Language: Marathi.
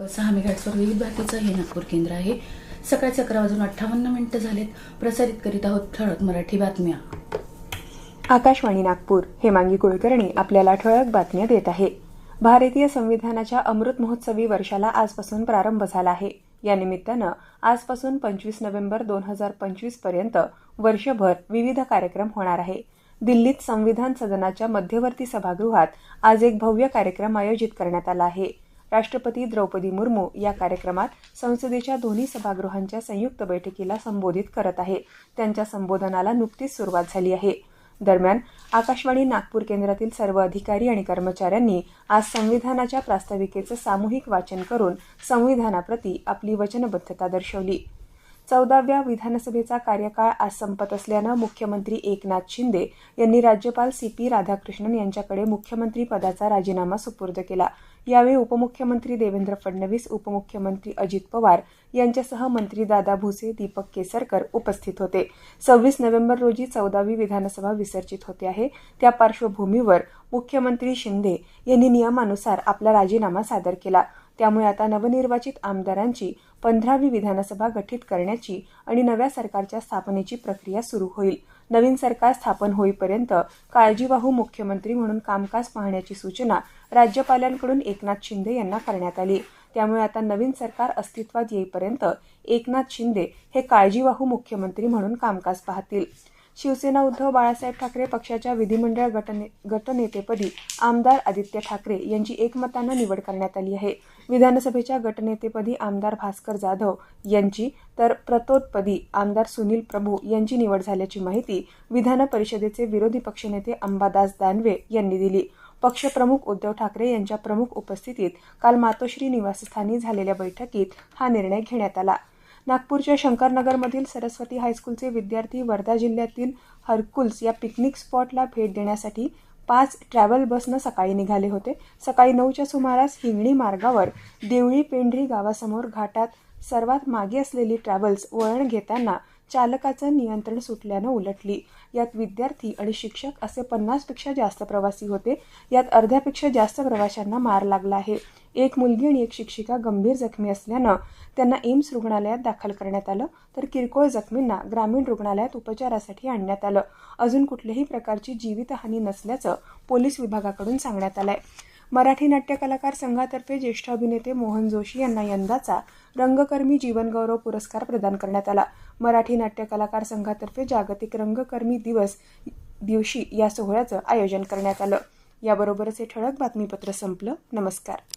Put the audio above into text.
सहामी सहा विविध भारतीचं हे नागपूर केंद्र आहे. सकाळचे अकरा वाजून अठ्ठावन्न मिनिटं झालेत. प्रसारित करीत आहोत ठळक मराठी बातम्या. आकाशवाणी नागपूर हेमांगी कुलकर्णी आपल्याला ठळक बातम्या देत आहे. भारतीय संविधानाच्या अमृत महोत्सवी वर्षाला आजपासून प्रारंभ झाला आहे. या निमित्तानं आजपासून पंचवीस नोव्हेंबर दोन हजार पंचवीसपर्यंत वर्षभर विविध कार्यक्रम होणार आहे. दिल्लीत संविधान सदनाच्या मध्यवर्ती सभागृहात आज एक भव्य कार्यक्रम आयोजित करण्यात आला आहे. राष्ट्रपती द्रौपदी मुर्मू या कार्यक्रमात संसदेच्या दोन्ही सभागृहांच्या संयुक्त बैठकीला संबोधित करत आहे. त्यांच्या संबोधनाला नुकतीच सुरुवात झाली आहे. दरम्यान आकाशवाणी नागपूर केंद्रातील सर्व अधिकारी आणि कर्मचाऱ्यांनी आज संविधानाच्या प्रास्ताविकेचं सामूहिक वाचन करून संविधानाप्रती आपली वचनबद्धता दर्शवली. चौदाव्या विधानसभेचा कार्यकाळ आज संपत असल्यानं मुख्यमंत्री एकनाथ शिंदे यांनी राज्यपाल सी पी राधाकृष्णन यांच्याकडे मुख्यमंत्री पदाचा राजीनामा सुपूर्द केला. यावेळी उपमुख्यमंत्री देवेंद्र फडणवीस उपमुख्यमंत्री अजित पवार यांच्यासह मंत्री दादा भुसे दीपक केसरकर उपस्थित होते. सव्वीस नोव्हेंबर रोजी चौदावी विधानसभा विसर्जित होते आहे. त्या पार्श्वभूमीवर मुख्यमंत्री शिंदे यांनी नियमानुसार आपला राजीनामा सादर केला. त्यामुळे आता नवनिर्वाचित आमदारांची पंधरावी विधानसभा गठीत करण्याची आणि नव्या सरकारच्या स्थापनेची प्रक्रिया सुरू होईल. नवीन सरकार स्थापन होईपर्यंत काळजीवाहू मुख्यमंत्री म्हणून कामकाज पाहण्याची सूचना राज्यपालांकडून एकनाथ शिंदे यांना करण्यात आली. त्यामुळे आता नवीन सरकार अस्तित्वात येईपर्यंत एकनाथ शिंदे हे काळजीवाहू मुख्यमंत्री म्हणून कामकाज पाहतील. शिवसेना उद्धव बाळासाहेब ठाकरे पक्षाच्या विधिमंडळ गटने गटनेतेपदी आमदार आदित्य ठाकरे यांची एकमतानं निवड करण्यात आली आहे. विधानसभेच्या गटनेतेपदी आमदार भास्कर जाधव यांची तर प्रतोदपदी आमदार सुनील प्रभू यांची निवड झाल्याची माहिती विधान परिषदेचे विरोधी पक्षनेते अंबादास दानवे यांनी दिली. पक्षप्रमुख उद्धव ठाकरे यांच्या प्रमुख उपस्थितीत काल मातोश्री निवासस्थानी झालेल्या बैठकीत हा निर्णय घेण्यात आला. नागपूरच्या शंकरनगरमधील सरस्वती हायस्कूलचे विद्यार्थी वर्धा जिल्ह्यातील हरकुल्स या पिकनिक स्पॉटला भेट देण्यासाठी पाच ट्रॅव्हल बसनं सकाळी निघाले होते. सकाळी नऊच्या सुमारास हिंगणी मार्गावर देवळी पेंढरी गावासमोर घाटात सर्वात मागे असलेली ट्रॅव्हल्स वळण घेताना चालकाचं नियंत्रण सुटल्यानं उलटली. यात विद्यार्थी आणि शिक्षक असे पन्नासपेक्षा जास्त प्रवासी होते. यात अर्ध्यापेक्षा जास्त प्रवाशांना मार लागला आहे. एक मुलगी आणि एक शिक्षिका गंभीर जखमी असल्यानं त्यांना एम्स रुग्णालयात दाखल करण्यात आलं. तर किरकोळ जखमींना ग्रामीण रुग्णालयात उपचारासाठी आणण्यात आलं. अजून कुठल्याही प्रकारची जीवितहानी नसल्याचं पोलीस विभागाकडून सांगण्यात आलं आहे मराठी नाट्य कलाकार संघातर्फे ज्येष्ठ अभिनेते मोहन जोशी यांना यंदाचा रंगकर्मी जीवनगौरव पुरस्कार प्रदान करण्यात आला. मराठी नाट्य कलाकार संघातर्फे जागतिक रंगकर्मी दिवस दिवशी या सोहळ्याचं आयोजन करण्यात आलं. याबरोबरच हे ठळक बातमीपत्र संपलं. नमस्कार.